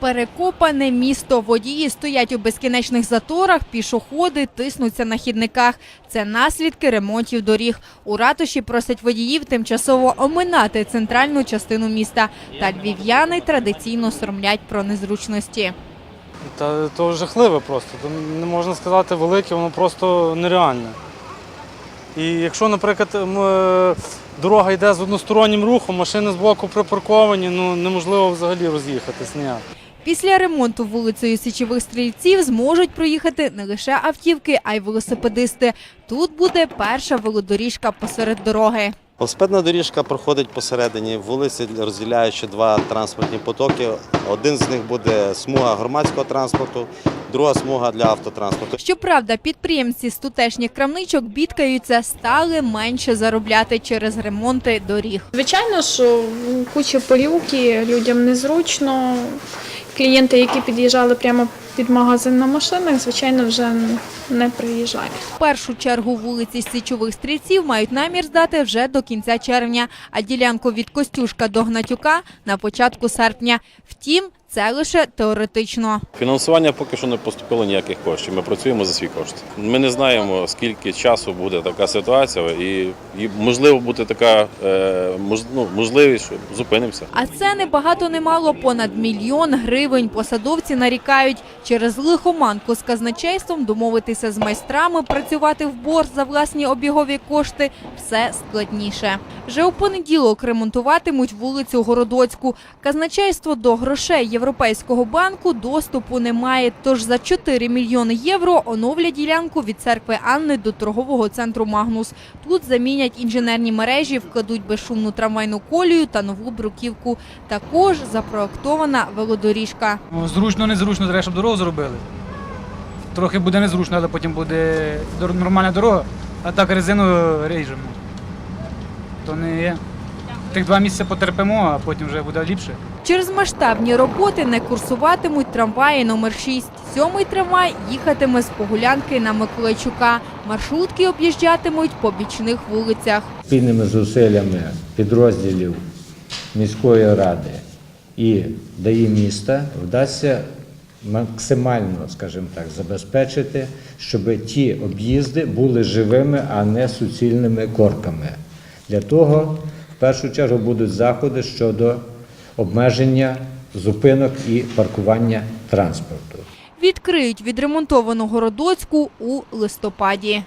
Перекопане місто. Водії стоять у безкінечних заторах, пішоходи тиснуться на хідниках. Це наслідки ремонтів доріг. У ратуші просять водіїв тимчасово оминати центральну частину міста. Та львів'яни традиційно соромлять про незручності. Та то жахливе просто. То не можна сказати велике, воно просто нереальне. І якщо, наприклад, е, дорога йде з одностороннім рухом, машини з боку припарковані, ну неможливо взагалі роз'їхатись ніяк. Після ремонту вулицею Січових стрільців зможуть проїхати не лише автівки, а й велосипедисти. Тут буде перша велодоріжка посеред дороги. Велосипедна доріжка проходить посередині вулиці, розділяючи два транспортні потоки. Один з них буде смуга громадського транспорту, друга смуга для автотранспорту. Щоправда, підприємці з тутешніх крамничок бідкаються, стали менше заробляти через ремонти доріг. Звичайно, що куча порівки, людям незручно. Клієнти, які під'їжджали прямо під магазин на машинах, звичайно, вже не приїжджають. Першу чергу вулиці Січових стрільців мають намір здати вже до кінця червня, а ділянку від Костюшка до Гнатюка на початку серпня. Втім, це лише теоретично. Фінансування поки що не поступило ніяких коштів. Ми працюємо за свій кошт. Ми не знаємо, скільки часу буде така ситуація, і, і можливо буде така е, мож, ну, можливість, що зупинимося. А це не багато не мало понад мільйон гривень. Посадовці нарікають через лихоманку з казначейством домовитися з майстрами, працювати в борг за власні обігові кошти все складніше. Вже у понеділок ремонтуватимуть вулицю Городоцьку. Казначейство до грошей Європейського банку доступу немає. Тож за 4 мільйони євро оновлять ділянку від церкви Анни до торгового центру Магнус. Тут замінять інженерні мережі, вкладуть безшумну трамвайну колію та нову бруківку. Також запроектована велодоріжка. Зручно, незручно, треба, щоб дорогу зробили. Трохи буде незручно, але потім буде нормальна дорога, а так резину ріжемо. То не є. Тих два місяці потерпимо, а потім вже буде ліпше. Через масштабні роботи не курсуватимуть трамваї номер 6. Сьомий трамвай їхатиме з Погулянки на Миколайчука. Маршрутки об'їжджатимуть по бічних вулицях. спільними зусиллями підрозділів міської ради і ДАІ міста вдасться максимально, скажімо так, забезпечити, щоб ті об'їзди були живими, а не суцільними корками. Для того першу чергу будуть заходи щодо обмеження зупинок і паркування транспорту. Відкриють відремонтовану Городоцьку у листопаді.